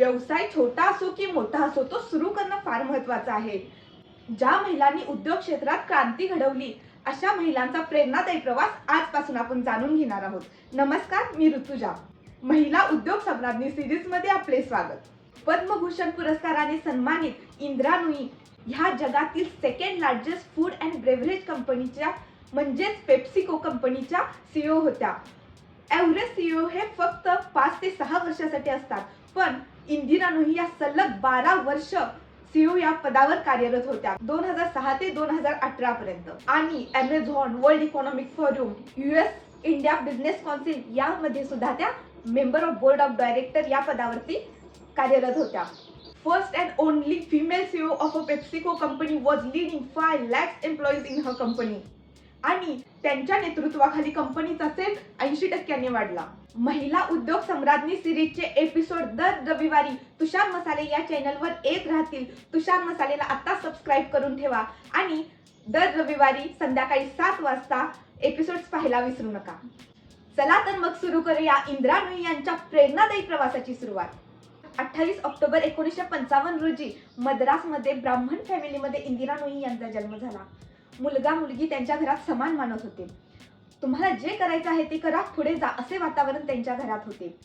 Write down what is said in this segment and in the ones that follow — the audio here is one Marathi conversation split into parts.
व्यवसाय छोटा असो की मोठा असो तो सुरू करणं फार महत्वाचं आहे. ज्या महिलांनी उद्योग क्षेत्रात क्रांती घडवली अशा महिलांचा प्रेरणादायी प्रवास आजपासून आपण जाणून घेणार आहोत. नमस्कार मी ऋतुजा. महिला उद्योग सम्राज्ञी सिरीजमध्ये आपले स्वागत. पद्मभूषण पुरस्काराने सन्मानित इंद्रा नुई ह्या जगातील second largest food and beverage कंपनीच्या म्हणजेच पेप्सिको कंपनीच्या सीईओ होत्या. ॲव्हरेज सीईओ हे फक्त पाच ते सहा वर्षासाठी असतात पण इंदिरा या सलग बारा वर्ष सीईओ या पदावर कार्यरत होत्या. दोन हजार सहा ते दोन हजार अठरा पर्यंत. आणि Amazon World Economic Forum US India Business Council यामध्ये सुद्धा त्या member of board of director या पदावरती कार्यरत होत्या. First and only female CEO of a PepsiCo company was leading five lakhs employees in her company आणि त्यांच्या नेतृत्वाखाली कंपनीचा सेल ऐंशी टक्क्यांनी वाढला. महिला उद्योग सम्राज्ञी सिरीजचे एपिसोड दर रविवारी तुषार मसाले या चॅनलवर येत राहतील. तुषार मसालेला आता सबस्क्राईब करून ठेवा आणि दर रविवारी संध्याकाळी सात वाजता एपिसोड्स पाहायला विसरू नका. चला तर मग सुरू करूया इंदिरा नुई यांच्या प्रेरणादायी प्रवासाची सुरुवात. अठ्ठावीस ऑक्टोबर एकोणीसशे पंचावन्न रोजी मद्रासमध्ये ब्राह्मण फॅमिलीमध्ये इंदिरा नुई यांचा जन्म झाला. मुलगा मुलगी त्यांच्या घरात समान मानत होते. तुम्हाला जे करायचं आहे ते करा पुढे जा असे वातावरण त्यांच्या घरात होते.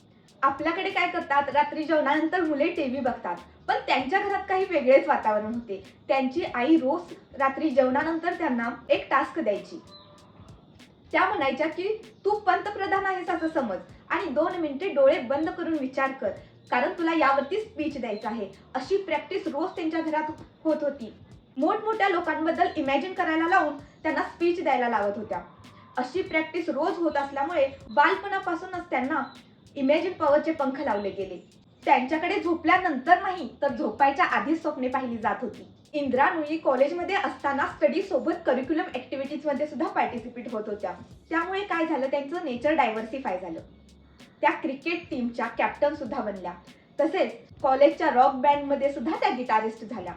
आपल्याकडे काय करतात रात्री जेवणानंतर मुले टी व्ही बघतात. पण त्यांच्या घरात काही वेगळेच वातावरण होते. त्यांची आई रोज रात्री जेवणानंतर त्यांना एक टास्क द्यायची. त्या म्हणायच्या की तू पंतप्रधान आहेस असं समज. आणि दोन मिनिटे डोळे बंद करून विचार कर. कारण तुला यावरती स्पीच द्यायचं आहे. अशी प्रॅक्टिस रोज त्यांच्या घरात होत होती. मोठमोठ्या लोकांबद्दल इमॅजिन करायला लावून त्यांना स्पीच द्यायला लावत होत्या. अशी प्रॅक्टिस रोज होत असल्यामुळे बालपणापासूनच त्यांना इमॅजिन पॉवरचे पंख लावले गेले. त्यांच्याकडे झोपल्यानंतर नाही तर झोपायच्या आधीच स्वप्ने पाहिली जात होती. इंदिरा नुई कॉलेजमध्ये असताना स्टडी सोबत करिक्युलम ऍक्टिव्हिटीजमध्ये सुद्धा पार्टिसिपेट होत होत्या. त्यामुळे काय झालं त्यांचं नेचर डायव्हर्सिफाय झालं. त्या क्रिकेट टीमच्या कॅप्टन सुद्धा बनल्या. तसेच कॉलेजच्या रॉक बँडमध्ये सुद्धा त्या गिटारिस्ट झाल्या.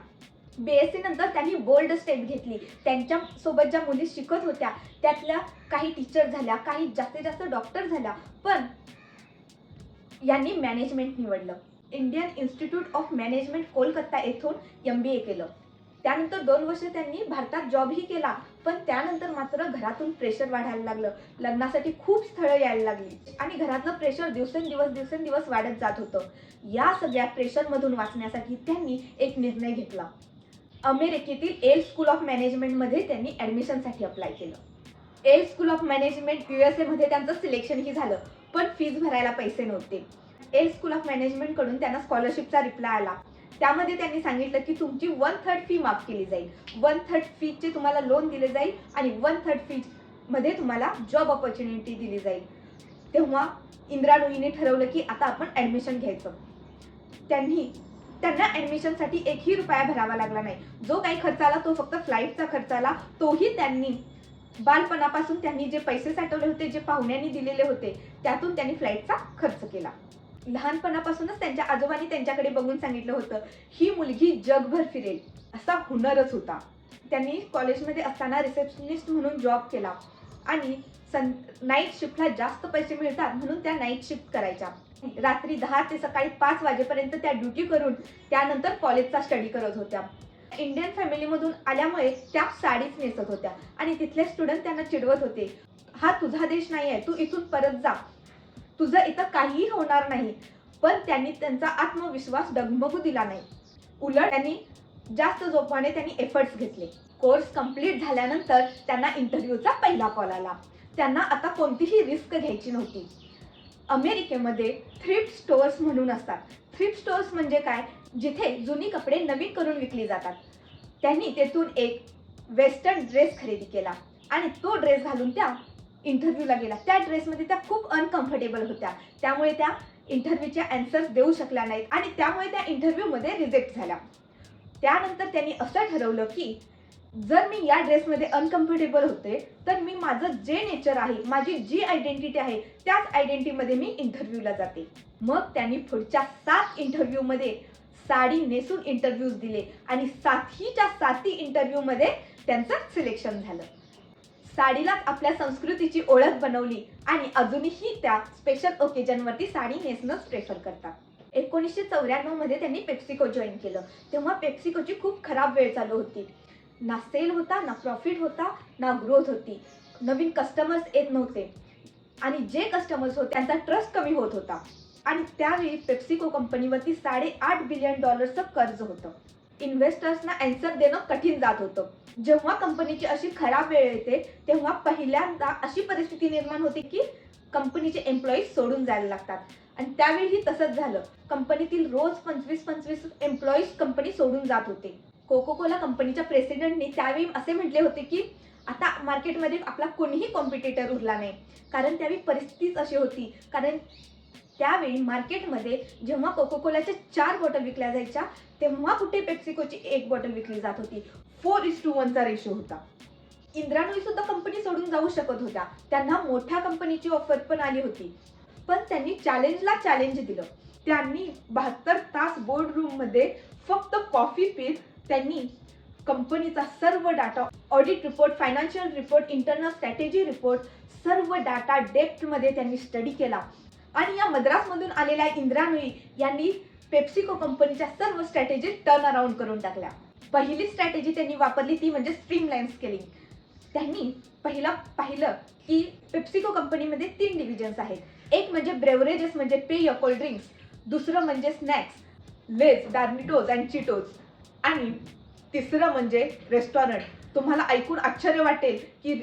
बीएससी नंतर त्यांनी बोल्ड स्टेप घेतली. त्यांच्यासोबत ज्या मुली शिकत होत्या त्यातल्या काही टीचर झाल्या काही जास्तीत जास्त डॉक्टर झाल्या. पण यांनी मॅनेजमेंट निवडलं. Indian Institute of Management Kolkata येथून एम बी ए केलं. त्यानंतर दोन वर्ष त्यांनी भारतात जॉबही केला पण त्यानंतर मात्र घरातून प्रेशर वाढायला लागलं. लग्नासाठी खूप स्थळं यायला लागली आणि घरातलं प्रेशर दिवसेंदिवस दिवसेंदिवस वाढत जात होतं. या सगळ्या प्रेशरमधून वाचण्यासाठी त्यांनी एक निर्णय घेतला. अमेरिकेतील एल स्कूल ऑफ मॅनेजमेंटमध्ये त्यांनी ॲडमिशनसाठी अप्लाय केलं. Yale school of management U S एमध्ये त्यांचं सिलेक्शनही झालं पण फीज भरायला पैसे नव्हते. एल स्कूल ऑफ मॅनेजमेंटकडून त्यांना स्कॉलरशिपचा रिप्लाय आला. त्यामध्ये त्यांनी सांगितलं की तुमची वन थर्ड फी माफ केली जाईल. वन थर्ड फीचे तुम्हाला लोन दिले जाईल आणि वन थर्ड फीमध्ये तुम्हाला जॉब ऑपॉर्च्युनिटी दिली जाईल. तेव्हा इंदिरा ठरवलं की आता आपण ॲडमिशन घ्यायचं. त्यांनी त्यांना ॲडमिशनसाठी एकही रुपया भरावा लागला नाही. जो काही खर्च आला तो फक्त फ्लाईटचा खर्च आला. तोही त्यांनी बालपणापासून त्यांनी जे पैसे साठवले होते जे पाहुण्यांनी दिलेले होते त्यातून त्यांनी फ्लाईटचा खर्च केला. लहानपणापासूनच त्यांच्या आजोबांनी त्यांच्याकडे बघून सांगितलं होतं ही मुलगी जगभर फिरेल. असा हुनरच होता. त्यांनी कॉलेजमध्ये असताना रिसेप्शनिस्ट म्हणून जॉब केला. आणि सन नाईट शिफ्टला जास्त पैसे मिळतात म्हणून त्या नाईट शिफ्ट करायच्या. रात्री दहा ते सकाळी पाच वाजेपर्यंत त्या ड्युटी करून त्यानंतर कॉलेजचा स्टडी करत होत्या. इंडियन फॅमिलीमधून आल्यामुळे त्या साडीच नेसत होत्या आणि तिथले स्टुडंट त्यांना चिडवत होते. हा तुझा देश नाही आहे तू इथून परत जा. तुझं इथं काहीही होणार नाही. पण त्यांनी त्यांचा आत्मविश्वास डगमगू दिला नाही. उलट त्यांनी जास्त जोपाने त्यांनी एफर्ट्स घेतले. कोर्स कंप्लीट झाल्यानंतर त्यांना इंटरव्ह्यूचा पहिला कॉल आला. त्यांना आता कोणतीही रिस्क घ्यायची नव्हती. अमेरिकेमध्ये थ्रिफ्ट स्टोअर्स म्हणून असतात. थ्रिफ्ट स्टोअर्स म्हणजे काय? जिथे जुनी कपडे नवीन करून विकली जातात. त्यांनी तेथून एक वेस्टर्न ड्रेस खरेदी केला आणि तो ड्रेस घालून त्या इंटरव्ह्यूला गेला. त्या ड्रेसमध्ये त्या खूप अनकम्फर्टेबल होत्या. त्यामुळे त्या इंटरव्ह्यूचे अँसर्स देऊ शकल्या नाहीत आणि त्यामुळे त्या इंटरव्ह्यूमध्ये रिजेक्ट झाल्या. त्यानंतर त्यांनी असं ठरवलं की जर मी या ड्रेसमध्ये अनकम्फर्टेबल होते तर मी माझं जे नेचर आहे माझी जी आयडेंटिटी आहे त्याच आयडेंटिटीमध्ये मी इंटरव्ह्यूला जाते. मग त्यांनी पुढच्या सात इंटरव्ह्यूमध्ये साडी नेसून इंटरव्ह्यूज दिले आणि सातहीच्या साती इंटरव्ह्यूमध्ये त्यांचं सिलेक्शन झालं. साडीलाच आपल्या संस्कृतीची ओळख बनवली आणि अजूनही त्या स्पेशल ओकेजनवरती साडी नेसणंच प्रेफर करतात. एकोणीसशे चौऱ्याण्णवमध्ये त्यांनी पेप्सिको जॉईन केलं. तेव्हा पेप्सिकोची खूप खराब वेळ चालू होती. ना सेल होता ना प्रॉफिट होता ना ग्रोथ होती. नवीन कस्टमर्स येत नव्हते. आणि जे कस्टमर्स होते त्यांचा ट्रस्ट कमी होत होता. आणि त्यावेळी पेप्सिको कंपनीवरती साडेआठ बिलियन डॉलर्सचं कर्ज होतं. इन्व्हेस्टर्सना अँसर देणं कठीण जात होतं. जेव्हा कंपनीची अशी खराब वेळ येते तेव्हा पहिल्यांदा अशी परिस्थिती निर्माण होते की कंपनीचे एम्प्लॉईज सोडून जायला लागतात. आणि त्यावेळीही तसंच झालं. कंपनीतील रोज पंचवीस पंचवीस एम्प्लॉईज कंपनी सोडून जात होते. कोको कोला कंपनीच्या प्रेसिडेंटनी त्यावेळी असे म्हटले होते की आता मार्केटमध्ये आपला कोणीही कॉम्पिटिटर उरला नाही. कारण त्यावेळी परिस्थितीच अशी होती. कारण त्यावेळी मार्केटमध्ये जेव्हा कोको कोलाच्या चार बॉटल विकल्या जायच्या तेव्हा कुठे पेप्सिकोची एक बॉटल विकली जात होती? फोर इज टू वनचा रेशो होता. इंद्रानोई सुद्धा कंपनी सोडून जाऊ शकत होत्या. त्यांना मोठ्या कंपनीची ऑफर पण आली होती. पण त्यांनी चॅलेंजला चॅलेंज दिलं. त्यांनी बहात्तर तास बोर्ड रूममध्ये फक्त कॉफी पीत त्यांनी कंपनीचा सर्व data audit report financial report internal strategy report सर्व डाटा डेप्थमध्ये त्यांनी स्टडी केला. आणि या मद्रासमधून आलेल्या इंद्रानुई यांनी पेप्सिको कंपनीच्या सर्व स्ट्रॅटेजी टर्न अराउंड करून टाकल्या. पहिली स्ट्रॅटेजी त्यांनी वापरली ती म्हणजे स्ट्रीमलाईन स्केलिंग त्यांनी पहिला पाहिलं की पेप्सिको कंपनीमध्ये तीन डिव्हिजन्स आहेत. एक म्हणजे ब्रेवरेजेस म्हणजे पेय कोल्ड ड्रिंक्स दुसरं म्हणजे snacks Lay's Doritos and Cheetos आणि तिसरं म्हणजे रेस्टॉरंट तुम्हाला ऐकून आश्चर्य वाटेल की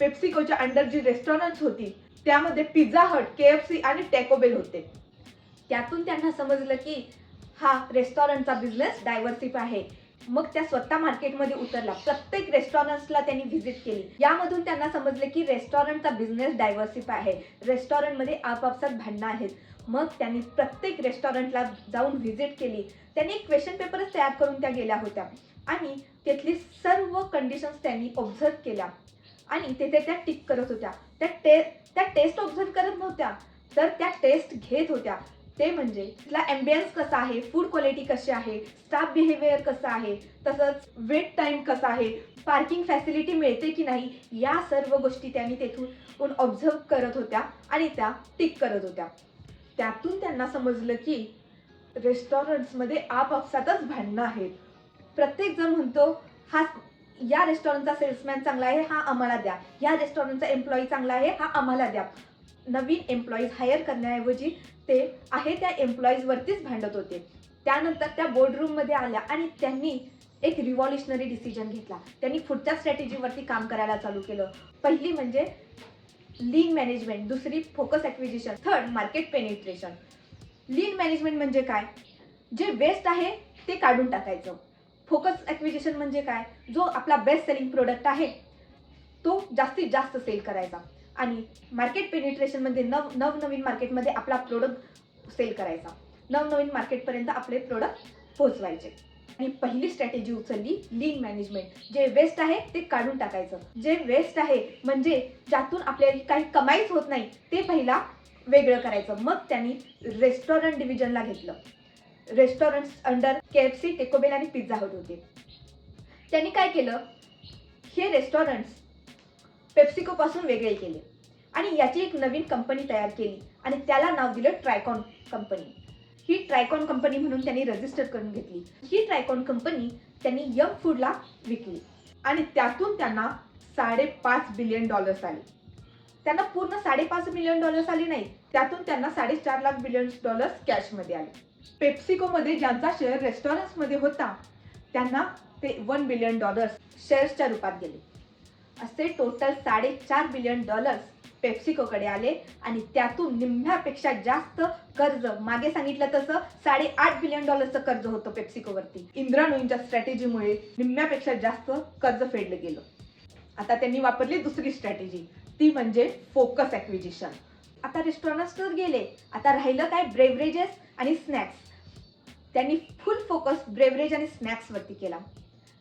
पेप्सिकोच्या अंडर जी रेस्टॉरंट्स होती त्यामध्ये pizza hut K F C आणि टॅकोबेल होते. त्यातून त्यांना समजलं की हा रेस्टॉरंटचा बिझनेस डायव्हर्सिफ आहे. मग त्या स्वतः मार्केटमध्ये उतरला. प्रत्येक रेस्टॉरंट्सला त्यांनी व्हिजिट केली. यामधून त्यांना समजले की रेस्टॉरंटचा बिझनेस डायव्हर्सिफ आहे. रेस्टॉरंटमध्ये आपापसात भांडणं आहेत. मग त्यांनी प्रत्येक रेस्टॉरंटला जाऊन व्हिजिट केली. त्यांनी एक क्वेश्चन पेपरच तयार करून त्या गेल्या होत्या. आणि तिथली सर्व कंडिशन्स त्यांनी ऑब्झर्व केल्या. आणि तेथे त्या टिक करत होत्या. त्या टे त्या टेस्ट ऑब्झर्व करत नव्हत्या. तर त्या टेस्ट घेत होत्या. ते म्हणजे तिथला एम्बियन्स कसा आहे? फूड क्वालिटी कशी आहे? स्टाफ बिहेवियर कसं आहे? तसंच वेट टाईम कसा आहे? पार्किंग फॅसिलिटी मिळते की नाही? या सर्व गोष्टी त्यांनी तेथून ऑब्झर्व करत होत्या आणि त्या टिक करत होत्या. त्यातून त्यांना समजलं की रेस्टॉरंट्समध्ये आपापसातच भांडणं आहेत. प्रत्येक जण म्हणतो हा या रेस्टॉरंटचा सेल्समॅन चांगला आहे हा आम्हाला द्या. या रेस्टॉरंटचा एम्प्लॉई चांगला आहे हा आम्हाला द्या. नवीन एम्प्लॉईज हायर करण्याऐवजी ते आहे त्या एम्प्लॉईजवरतीच भांडत होते. त्यानंतर त्या बोर्डरूममध्ये आल्या आणि त्यांनी एक रिव्हॉल्युशनरी डिसिजन घेतला. त्यांनी पुढच्या स्ट्रॅटेजीवरती काम करायला चालू केलं. पहिली म्हणजे लीन मॅनेजमेंट दुसरी focus acquisition third market penetration lean management म्हणजे काय? जे बेस्ट आहे ते काढून टाकायचं. फोकस ॲक्विजिशन म्हणजे काय? जो आपला बेस्ट सेलिंग प्रोडक्ट आहे तो जास्तीत जास्त सेल करायचा. आणि मार्केट पेनिट्रेशनमध्ये नव नवनवीन मार्केटमध्ये आपला प्रोडक्ट सेल करायचा. नवनवीन मार्केटपर्यंत आपले प्रोडक्ट पोहोचवायचे. आणि पहिली स्ट्रॅटेजी उचलली लीन मॅनेजमेंट जे वेस्ट आहे ते काढून टाकायचं. जे वेस्ट आहे म्हणजे ज्यातून आपल्याला काही कमाईच होत नाही ते पहिला वेगळं करायचं. मग त्यांनी रेस्टॉरंट डिव्हिजनला घेतलं. Restaurants under K F C Taco Bell आणि पिझ्झा हट होते. त्यांनी काय केलं? हे रेस्टॉरंट्स पेप्सिकोपासून वेगळे केले. आणि याची एक नवीन कंपनी तयार केली. आणि त्याला नाव दिलं ट्रायकॉन कंपनी ही ट्रायकॉन कंपनी म्हणून त्यांनी रजिस्टर करून घेतली. ही ट्रायकॉन कंपनी त्यांनी यम फूडला विकली. आणि त्यातून त्यांना साडेपाच बिलियन डॉलर्स आले. त्यांना पूर्ण साडेपाच बिलियन डॉलर्स आले नाही त्यातून त्यांना साडेचार लाख बिलियन डॉलर्स कॅशमध्ये आले. पेप्सिकोमध्ये ज्यांचा शेअर रेस्टॉरंट्समध्ये होता त्यांना ते वन बिलियन डॉलर्स शेअर्सच्या रूपात गेले. असे टोटल साडेचार बिलियन डॉलर्स पेप्सिकोकडे आले आणि त्यातून निम्म्यापेक्षा जास्त कर्ज. मागे सांगितलं तसं साडेआठ बिलियन डॉलरचं कर्ज होतं पेप्सिकोवरती. इंद्रानुईंच्या स्ट्रॅटेजीमुळे निम्म्यापेक्षा जास्त कर्ज फेडलं गेलं. आता त्यांनी वापरली दुसरी स्ट्रॅटेजी ती म्हणजे फोकस ॲक्विजिशन आता रेस्टॉरंट्सवर गेले. आता राहिलं काय? ब्रेवरेजेस आणि स्नॅक्स त्यांनी फुल फोकस ब्रेवरेज आणि स्नॅक्सवरती केला.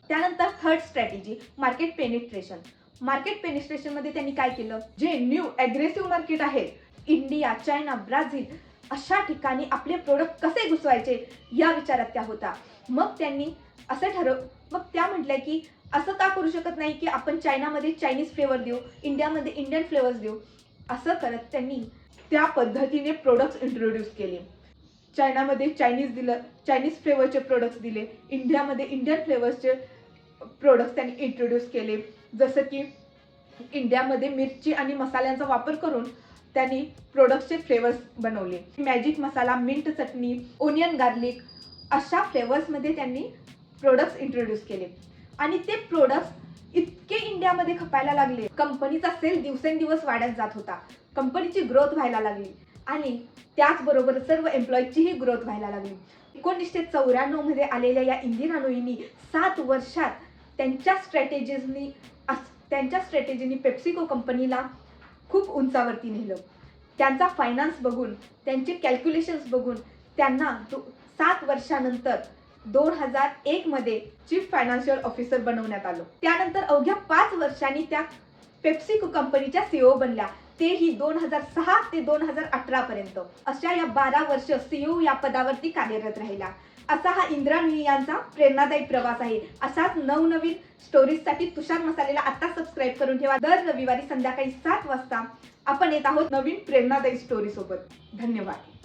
त्यानंतर third strategy market penetration market पेनिस्ट्रेशनमध्ये त्यांनी काय केलं? जे न्यू ॲग्रेसिव्ह मार्केट आहे इंडिया चायना ब्राझील अशा ठिकाणी आपले प्रोडक्ट कसे घुसवायचे या विचारात त्या होता. मग त्यांनी असं ठरव मग त्या म्हटल्या की असं का करू शकत नाही की आपण चायनामध्ये चायनीज फ्लेवर देऊ इंडियामध्ये इंडियन फ्लेवर्स देऊ? असं करत त्यांनी त्या पद्धतीने प्रोडक्ट्स इंट्रोड्यूस केले. चायनामध्ये चायनीज दिलं चायनीज फ्लेवरचे प्रोडक्ट्स दिले इंडियामध्ये इंडियन फ्लेवर्सचे प्रोडक्ट्स त्यांनी इंट्रोड्यूस केले. जसं की इंडियामध्ये मिरची आणि मसाल्यांचा वापर करून त्यांनी प्रोडक्ट्सचे फ्लेवर्स बनवले. Magic masala mint chutney onion garlic अशा फ्लेवर्समध्ये त्यांनी प्रोडक्ट्स इंट्रोड्यूस केले. आणि ते प्रोडक्ट्स इतके इंडियामध्ये खपायला लागले. कंपनीचा सेल दिवसेंदिवस वाढत जात होता. कंपनीची ग्रोथ व्हायला लागली. आणि त्याचबरोबर सर्व एम्प्लॉईजचीही ग्रोथ व्हायला लागली. एकोणीसशे चौऱ्याण्णवमध्ये आलेल्या या इंदिरानोईंनी सात वर्षात त्यांच्या स्ट्रॅटेजीजनी त्यांच्या स्ट्रॅटेजीनी पेप्सिको कंपनीला खूप उंचावरती नेलं. त्यांचा फायनान्स बघून त्यांचे कॅल्क्युलेशन्स बघून त्यांना दो सात वर्षानंतर दोन हजार एकमध्ये चीफ फायनान्शियल ऑफिसर बनवण्यात आलं. त्यानंतर अवघ्या पाच वर्षांनी त्या पेप्सिको कंपनीच्या सीओ बनल्या. तेही दोन हजार सहा ते दोन हजार अठरापर्यंत अशा या बारा वर्ष सीओ या पदावरती कार्यरत राहिल्या. असा हा इंद्राणी यांचा प्रेरणादायी प्रवास आहे. अशाच नवनवीन स्टोरीजसाठी तुषार मसालेला आता सबस्क्राईब करून ठेवा. दर रविवारी संध्याकाळी सात वाजता आपण येत आहोत नवीन प्रेरणादायी स्टोरी सोबत. धन्यवाद.